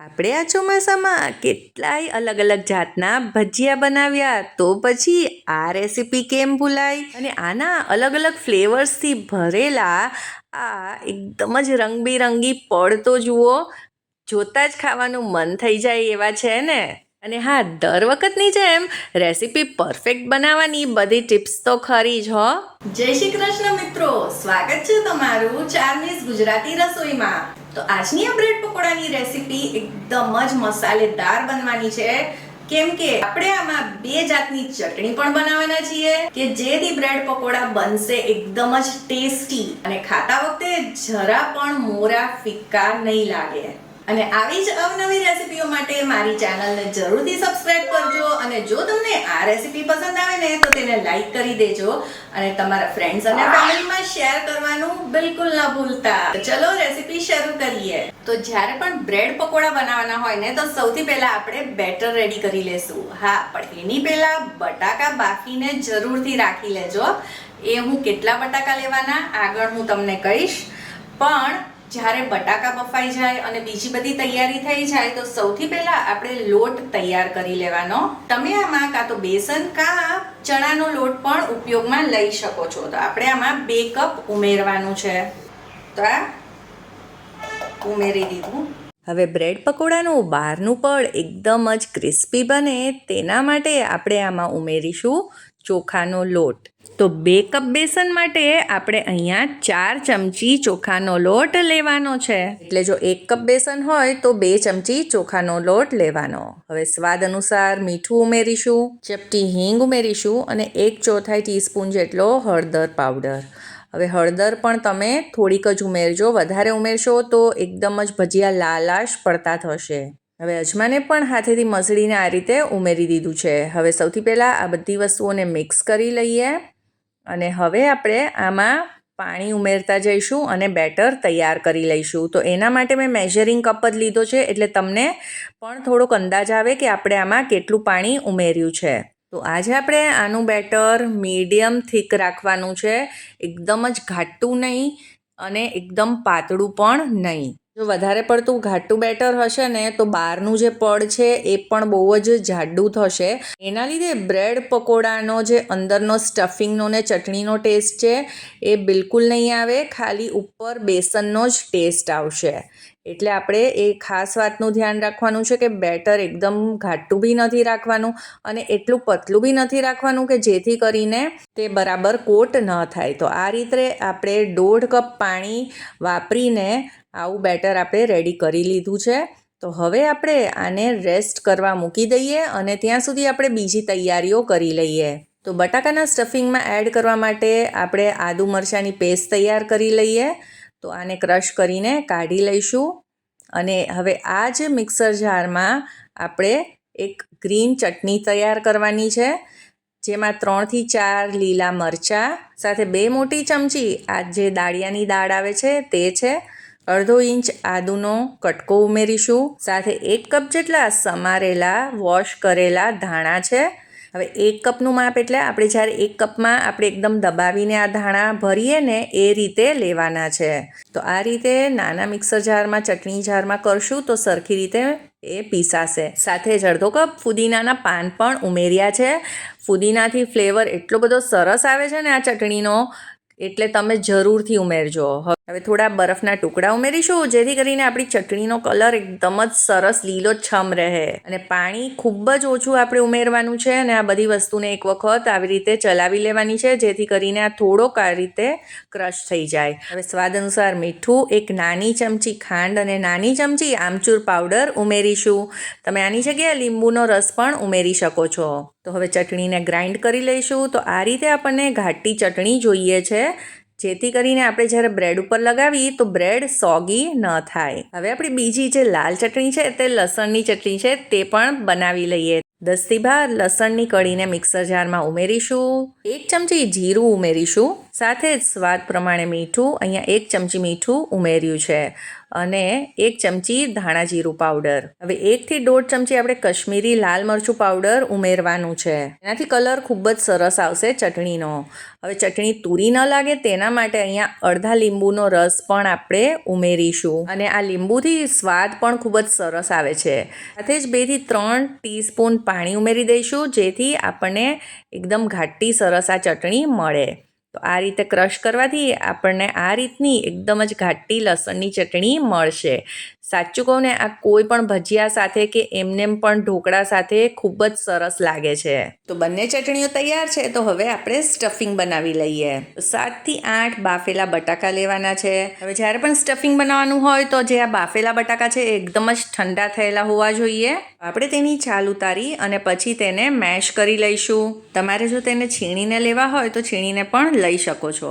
આપણે આ ચોમાસામાં કેટલાય અલગ અલગ જાતના ભજીયા બનાવ્યા, તો પછી આ રેસીપી કેમ ભૂલાય? અને આના અલગ અલગ ફ્લેવર્સથી ભરેલા આ એકદમ જ રંગબેરંગી પડ તો જુઓ, જોતાં જ ખાવાનું મન થઈ જાય એવા છે ને? અને હા, દર વખતની જેમ રેસીપી પરફેક્ટ બનાવવાની બધી ટિપ્સ તો ખરી જ હો. જય શ્રી કૃષ્ણ મિત્રો, સ્વાગત છે તમારું ચાર્મીસ ગુજરાતી રસોઈમાં. તો આજની આ બ્રેડ પકોડાની રેસીપી એકદમ જ મસાલેદાર બનવાની છે. કેમ કે આપણે આમાં બે જાતની ચટણી પણ બનાવવાના છીએ કે જેથી બ્રેડ પકોડા બનશે એકદમ જ ટેસ્ટી અને ખાતા વખતે જરા પણ મોરા ફિક્કા નહીં લાગે. અને આવી જ અવનવી રેસિપીઓ માટે મારી ચેનલને જરૂરથી સબસ્ક્રાઇબ કરજો અને જો તમને આ રેસીપી પસંદ આવે ને, તો તેને લાઈક કરી દેજો અને તમારા ફ્રેન્ડ્સ અને ફેમિલીમાં શેર કરવાનું બિલકુલ ના ભૂલતા. ચલો રેસીપી શરૂ કરીએ. તો જ્યારે પણ બ્રેડ પકોડા બનાવવાના હોય ને, તો સૌથી પહેલા આપણે બેટર રેડી કરી લેશું. હા, પણ એની પહેલા બટાકા બાફીને જરૂરથી રાખી લેજો. એ હું કેટલા બટાકા લેવાના, આગળ હું તમને કહીશ. પણ જ્યારે બટાકા બફાઈ જાય અને બીજી બધી તૈયારી થઈ જાય, તો સૌથી પહેલા આપણે લોટ તૈયાર કરી લેવાનો. તમે આમાં કાં તો બેસન કાં ચણાનો લોટ પણ ઉપયોગમાં લઈ શકો છો. તો આપણે આમાં બે કપ ઉમેરવાનું છે. તો આ ઉમેરી દીધું. હવે બ્રેડ પકોડાનું બહારનું પડ એકદમ જ ક્રિસ્પી બને, તેના માટે આપણે આમાં ઉમેરીશું ચોખાનો લોટ. તો બે કપ બેસન માટે આપણે અહીંયા ચાર ચમચી ચોખાનો લોટ લેવાનો છે. એટલે જો એક કપ બેસન હોય તો બે ચમચી ચોખાનો લોટ લેવાનો. હવે સ્વાદ અનુસાર મીઠું ઉમેરીશું, ચપટી હિંગ ઉમેરીશું અને એક ચોથાઈ ટીસ્પૂન જેટલો હળદર પાવડર. હવે હળદર પણ તમે થોડીક જ ઉમેરજો, વધારે ઉમેરશો તો એકદમ જ ભજીયા લાલાશ પડતા થશે. હવે અજમાને પણ હાથેથી મસળીને આ રીતે ઉમેરી દીધું છે. હવે સૌથી પહેલાં આ બધી વસ્તુઓને મિક્સ કરી લઈએ અને હવે આપણે આમાં પાણી ઉમેરતા જઈશું અને બેટર તૈયાર કરી લઈશું. તો એના માટે મેં મેઝરિંગ કપ જ લીધો છે, એટલે તમને પણ થોડોક અંદાજ આવે કે આપણે આમાં કેટલું પાણી ઉમેર્યું છે. તો આજે આપણે આનું બેટર મીડિયમ થીક રાખવાનું છે. એકદમ જ ઘાટું નહીં અને એકદમ પાતળું પણ નહીં. જો વધારે પડતું ઘાટું બેટર હશે ને, તો બહારનું જે પડ છે એ પણ બહુ જ જાડું થશે. એના લીધે બ્રેડ પકોડાનો જે અંદરનો સ્ટફિંગનો ને ચટણીનો ટેસ્ટ છે એ બિલકુલ નહીં આવે, ખાલી ઉપર બેસનનો જ ટેસ્ટ આવશે. એટલે આપણે એ ખાસ વાતનું ધ્યાન રાખવાનું છે કે બેટર એકદમ ઘાટું બી નથી રાખવાનું અને એટલું પતલું બી નથી રાખવાનું કે જેથી કરીને તે બરાબર કોટ ન થાય. તો આ રીતે આપણે દોઢ કપ પાણી વાપરીને આવું બેટર આપણે રેડી કરી લીધું છે. તો હવે આપણે આને રેસ્ટ કરવા મૂકી દઈએ અને ત્યાં સુધી આપણે બીજી તૈયારીઓ કરી લઈએ. તો બટાકાના સ્ટફિંગમાં એડ કરવા માટે આપણે આદુ મરચાંની પેસ્ટ તૈયાર કરી લઈએ. તો આને ક્રશ કરીને કાઢી લઈશું. અને હવે આ જ મિક્સર જારમાં આપણે એક ગ્રીન ચટણી તૈયાર કરવાની છે, જેમાં ત્રણથી ચાર લીલા મરચાં, સાથે બે મોટી ચમચી, આ જે દાળિયાની દાળ આવે છે તે છે, અડધો ઇંચ આદુનો કટકો ઉમેરીશું, સાથે એક કપ જેટલા સમારેલા, વોશ કરેલા ધાણા છે હવે એક કપનું માપ એટલે આપણે જ્યારે એક કપમાં આપણે એકદમ દબાવીને આ ધાણા ભરીએ ને એ રીતે લેવાના છે. તો આ રીતે નાના મિક્સર જારમાં, ચટણી જારમાં કરશું તો સરખી રીતે એ પીસાશે. સાથે જ અડધો કપ ફુદીનાના પાન પણ ઉમેર્યા છે. ફુદીનાથી ફ્લેવર એટલો બધો સરસ આવે છે ને આ ચટણીનો, એટલે તમે જરૂરથી ઉમેરજો. હવે થોડા બરફના ટુકડા ઉમેરીશું, જેથી કરીને આપણી ચટણીનો કલર એકદમ જ સરસ લીલો છમ રહે. અને પાણી ખૂબ જ ઓછું આપણે ઉમેરવાનું છે અને આ બધી વસ્તુને એક વખત આવી રીતે ચલાવી લેવાની છે, જેથી કરીને આ થોડોક આ રીતે ક્રશ થઈ જાય. હવે સ્વાદ અનુસાર મીઠું, એક નાની ચમચી ખાંડ અને નાની ચમચી આમચૂર પાવડર ઉમેરીશું. તમે આની જગ્યાએ લીંબુનો રસ પણ ઉમેરી શકો છો. તો હવે ચટણીને ગ્રાઇન્ડ કરી લઈશું. તો આ રીતે આપણને ઘાટી ચટણી જોઈએ છે. જેથી કરીને આપણે જ્યારે બ્રેડ ઉપર લગાવીએ તો બ્રેડ સોગી ન થાય. હવે આપણી બીજી જે લાલ ચટણી છે તે લસણની ચટણી છે તે પણ બનાવી લઈએ. દસથી બાર લસણની કળીને મિક્સર જારમાં ઉમેરીશું. એક ચમચી જીરું ઉમેરીશું. સાથે જ સ્વાદ પ્રમાણે મીઠું, અહીંયા એક ચમચી મીઠું ઉમેર્યું છે અને એક ચમચી ધાણા જીરું પાવડર. હવે એકથી દોઢ ચમચી આપણે કશ્મીરી લાલ મરચું પાવડર ઉમેરવાનું છે. એનાથી કલર ખૂબ જ સરસ આવશે ચટણીનો. હવે ચટણી તૂરી ન લાગે તેના માટે અહીંયા અડધા લીંબુનો રસ પણ આપણે ઉમેરીશું. અને આ લીંબુથી સ્વાદ પણ ખૂબ જ સરસ આવે છે. સાથે જ બેથી ત્રણ ટીસ્પૂન પાણી ઉમેરી દઈશું જેથી આપણને એકદમ ઘાટી સરસ આ ચટણી મળે. તો આ રીતે ક્રશ કરવાથી આપણને આ રીતની એકદમ જ ઘાટી લસણની ચટણી મળશે. સાચું કહું ને, આ કોઈ પણ ભજીયા સાથે કે એમનેમ પણ ઢોકળા સાથે ખૂબ જ સરસ લાગે છે. તો બંને ચટણીઓ તૈયાર છે, તો હવે આપણે સ્ટફિંગ બનાવી લઈએ. સાતથી આઠ બાફેલા બટાકા લેવાના છે. હવે જ્યારે પણ સ્ટફિંગ બનાવવાનું હોય, તો જે આ બાફેલા બટાકા છે એકદમ જ ઠંડા થયેલા હોવા જોઈએ. આપણે તેની છાલ ઉતારી અને પછી તેને મેશ કરી લઈશું. તમારે જો તેને છીણીને લેવા હોય, તો છીણીને પણ લઈ શકો છો.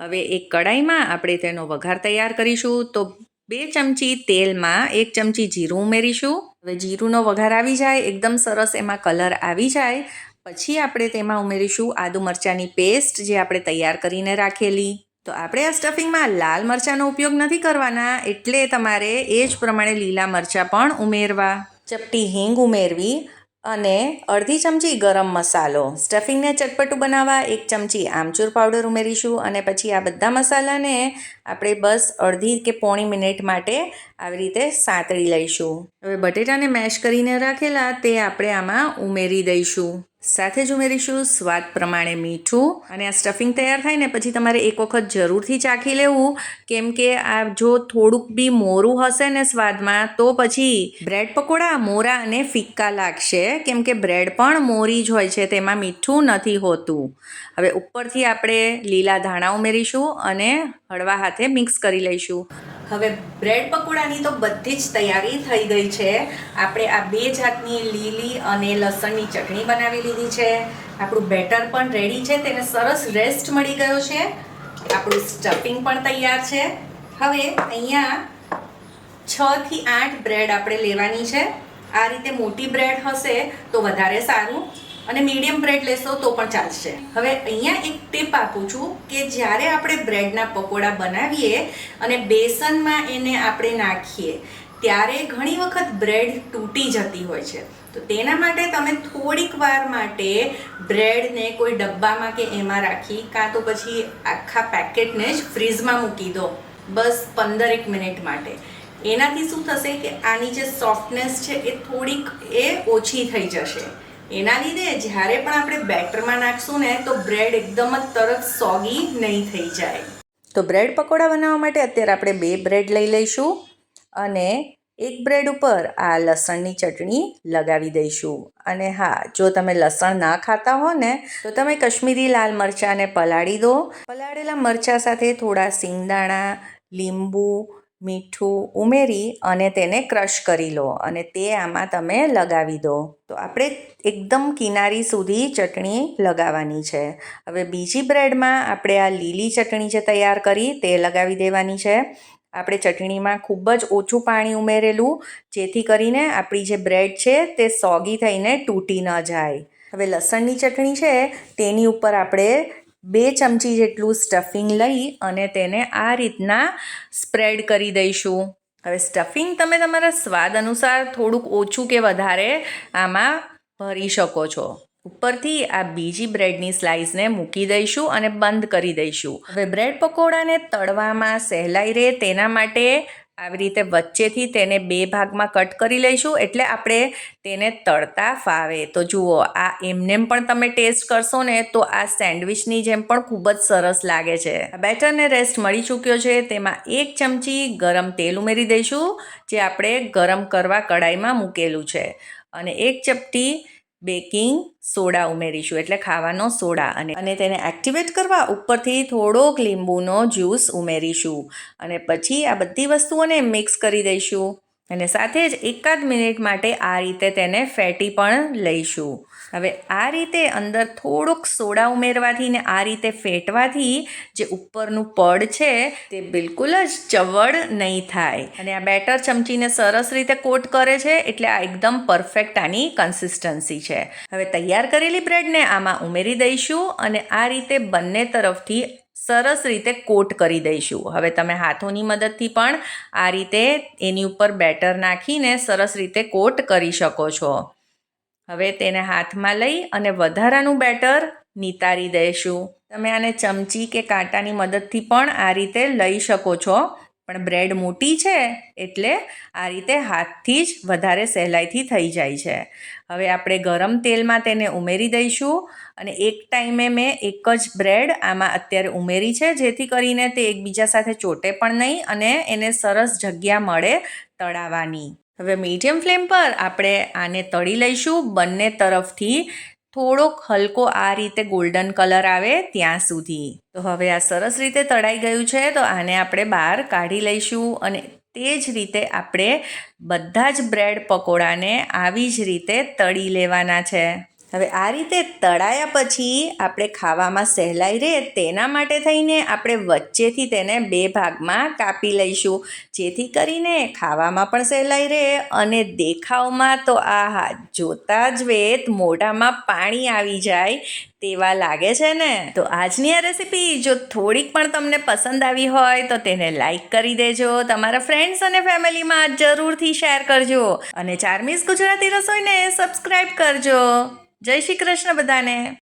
હવે એક કડાઈમાં આપણે તેનો વઘાર તૈયાર કરીશું. તો બે ચમચી તેલમાં એક ચમચી જીરું ઉમેરીશું. હવે જીરુંનો વઘાર આવી જાય, એકદમ સરસ એમાં કલર આવી જાય. પછી આપણે તેમાં ઉમેરીશું આદુ મરચાંની પેસ્ટ જે આપણે તૈયાર કરીને રાખેલી. તો આપણે આ સ્ટફિંગમાં લાલ મરચાંનો ઉપયોગ નથી કરવાના, એટલે તમારે એ જ પ્રમાણે લીલા મરચાં પણ ઉમેરવા. ચપટી હિંગ ઉમેરવી. અને અડધી ચમચી ગરમ મસાલો. સ્ટફિંગને ચટપટું બનાવવા એક ચમચી આમચૂર પાવડર ઉમેરીશું અને પછી આ બધા મસાલાને આપણે બસ અડધી કે પોણી મિનિટ માટે આવી રીતે સાંતળી લઈશું. હવે બટેટાને મેશ કરીને રાખેલા તે આપણે આમાં ઉમેરી દઈશું. સાથે જ ઉમેરીશું સ્વાદ પ્રમાણે મીઠું. અને આ સ્ટફિંગ તૈયાર થાય ને પછી તમારે એક વખત જરૂરથી ચાખી લેવું. કેમ કે આ જો થોડુંક બી મોરું હશે ને સ્વાદમાં, તો પછી બ્રેડ પકોડા, મોરા અને ફિક્કા લાગશે. કેમ કે બ્રેડ પણ મોરી જ હોય છે, તેમાં મીઠું નથી હોતું. હવે ઉપરથી આપણે લીલા ધાણા ઉમેરીશું અને હળવા હાથે મિક્સ કરી લઈશું. હવે બ્રેડ પકોડાની તો બધી જ તૈયારી થઈ ગઈ છે. આપણે આ બે જાતની લીલી અને લસણની ચટણી બનાવી લીધી છે. આપણું બેટર પણ રેડી છે. તેને સરસ રેસ્ટ મળી ગયો છે. આપણું સ્ટફિંગ પણ તૈયાર છે. હવે અહીંયા છ થી આઠ બ્રેડ આપણે લેવાની છે. આ રીતે મોટી બ્રેડ હશે તો વધારે સારું. અને મીડિયમ બ્રેડ લેશો તો પણ ચાલશે. હવે અહીંયા એક ટીપ આપું છું કે જ્યારે આપણે બ્રેડના પકોડા બનાવીએ અને બેસનમાં એને આપણે નાખીએ, ત્યારે ઘણી વખત બ્રેડ તૂટી જતી હોય છે. તો તેના માટે તમે થોડીક વાર માટે બ્રેડને કોઈ ડબ્બામાં કે એમાં રાખી, કાં તો પછી આખા પેકેટને જ ફ્રીઝમાં મૂકી દો, બસ પંદરેક મિનિટ માટે. એનાથી શું થશે કે આની જે સોફ્ટનેસ છે એ થોડીક એ ઓછી થઈ જશે. એના લીધે જ્યારે પણ આપણે બેટરમાં નાખશું ને, તો બ્રેડ એકદમ જ તરત સોગી નહીં થઈ જાય. તો બ્રેડ પકોડા બનાવવા માટે અત્યારે આપણે બે બ્રેડ લઈ લઈશું અને એક બ્રેડ ઉપર આ લસણની ચટણી લગાવી દઈશું. અને હા, જો તમે લસણ ના ખાતા હો ને, તો તમે કશ્મીરી લાલ મરચાંને પલાળી દો. પલાળેલા મરચાં સાથે થોડા સિંગદાણા, લીંબુ મીઠું ઉમેરી અને તેને ક્રશ કરી લો અને તે આમાં તમે લગાવી દો. તો આપણે એકદમ કિનારી સુધી ચટણી લગાવવાની છે. હવે બીજી બ્રેડમાં આપણે આ લીલી ચટણી જે તૈયાર કરી તે લગાવી દેવાની છે. આપણે ચટણીમાં ખૂબ જ ઓછું પાણી ઉમેરેલું, જેથી કરીને આપણી જે બ્રેડ છે તે સોગી થઈને તૂટી ન જાય. હવે લસણની ચટણી છે, તેની ઉપર આપણે બે ચમચી જેટલું સ્ટફિંગ લઈ અને તેને આ રીતના સ્પ્રેડ કરી દઈશું. હવે સ્ટફિંગ તમે તમારા સ્વાદ અનુસાર થોડુંક ઓછું કે વધારે આમાં ભરી શકો છો. ઉપરથી આ બીજી બ્રેડની સ્લાઇસને મૂકી દઈશું અને બંધ કરી દઈશું. હવે બ્રેડ પકોડાને તળવામાં સહેલાઈ રહે તેના માટે આવી રીતે વચ્ચેથી તેને બે ભાગમાં કટ કરી લઈશું એટલે આપણે તેને તળતા ફાવે. તો જુઓ, આ એમનેમ પણ તમે ટેસ્ટ કરશો ને તો આ સેન્ડવિચની જેમ પણ ખૂબ જ સરસ લાગે છે. બેટરને રેસ્ટ મળી ચૂક્યો છે. તેમાં એક ચમચી ગરમ તેલ ઉમેરી દઈશું, જે આપણે ગરમ કરવા કડાઈમાં મૂકેલું છે. અને એક ચપટી બેકિંગ સોડા ઉમેરીશું, એટલે ખાવાનો સોડા અને અને તેને એક્ટિવેટ કરવા ઉપરથી થોડોક લીંબુનો જ્યુસ ઉમેરીશું. અને પછી આ બધી વસ્તુઓને મિક્સ કરી દઈશું. અને સાથે જ એકાદ મિનિટ માટે આ રીતે તેને ફેટી પણ લઈશું. હવે આ રીતે અંદર થોડુંક સોડા ઉમેરવાથી ને આ રીતે ફેટવાથી જે ઉપરનું પડ છે તે બિલકુલ જ ચવડ નહીં થાય. અને આ બેટર ચમચીને સરસ રીતે કોટ કરે છે એટલે આ એકદમ પરફેક્ટ આની કન્સિસ્ટન્સી છે. હવે તૈયાર કરેલી બ્રેડને આમાં ઉમેરી દઈશું અને આ રીતે બંને તરફથી સરસ રીતે કોટ કરી દઈશું. હવે તમે હાથોની મદદથી પણ આ રીતે એની ઉપર બેટર નાખીને સરસ રીતે કોટ કરી શકો છો. હવે તેને હાથમાં લઈ અને વધારાનું બેટર નિતારી દઈશું. તમે આને ચમચી કે કાંટાની મદદથી પણ આ રીતે લઈ શકો છો. પણ બ્રેડ મોટી છે એટલે આ રીતે હાથથી જ વધારે સહેલાઈથી થઈ જાય છે. હવે આપણે ગરમ તેલમાં તેને ઉમેરી દઈશું અને એક ટાઈમે મેં એક જ બ્રેડ આમાં અત્યારે ઉમેરી છે, જેથી કરીને તે એકબીજા સાથે ચોટે પણ નહીં અને એને સરસ જગ્યા મળે તળાવવાની હવે મીડિયમ ફ્લેમ પર આપણે આને તળી લઈશું. બંને તરફથી થોડોક હલકો આ રીતે ગોલ્ડન કલર આવે ત્યાં સુધી. તો હવે આ સરસ રીતે તળાઈ ગયું છે, તો આને આપણે બહાર કાઢી લઈશું અને તે જ રીતે આપણે બધા જ બ્રેડ પકોડાને આવી જ રીતે તળી લેવાના છે. હવે આ રીતે તળાયા પછી આપણે ખાવામાં સહેલાઈ રહે તેના માટે થઈને આપણે વચ્ચેથી તેને બે ભાગમાં કાપી લઈશું. જેથી કરીને ખાવામાં પણ સહેલાઈ રહે અને દેખાવમાં તો આહા, જોતા જ વેત મોઢામાં પાણી આવી જાય તેવા લાગે છે ને? તો આજની આ રેસીપી જો થોડીક પણ તમને પસંદ આવી હોય તો તેને લાઈક કરી દેજો, તમારા ફ્રેન્ડ્સ અને ફેમિલીમાં જરૂરથી શેર કરજો અને ચાર્મીસ ગુજરાતી રસોઈને સબસ્ક્રાઈબ કરજો. જય શ્રી કૃષ્ણ બધાને.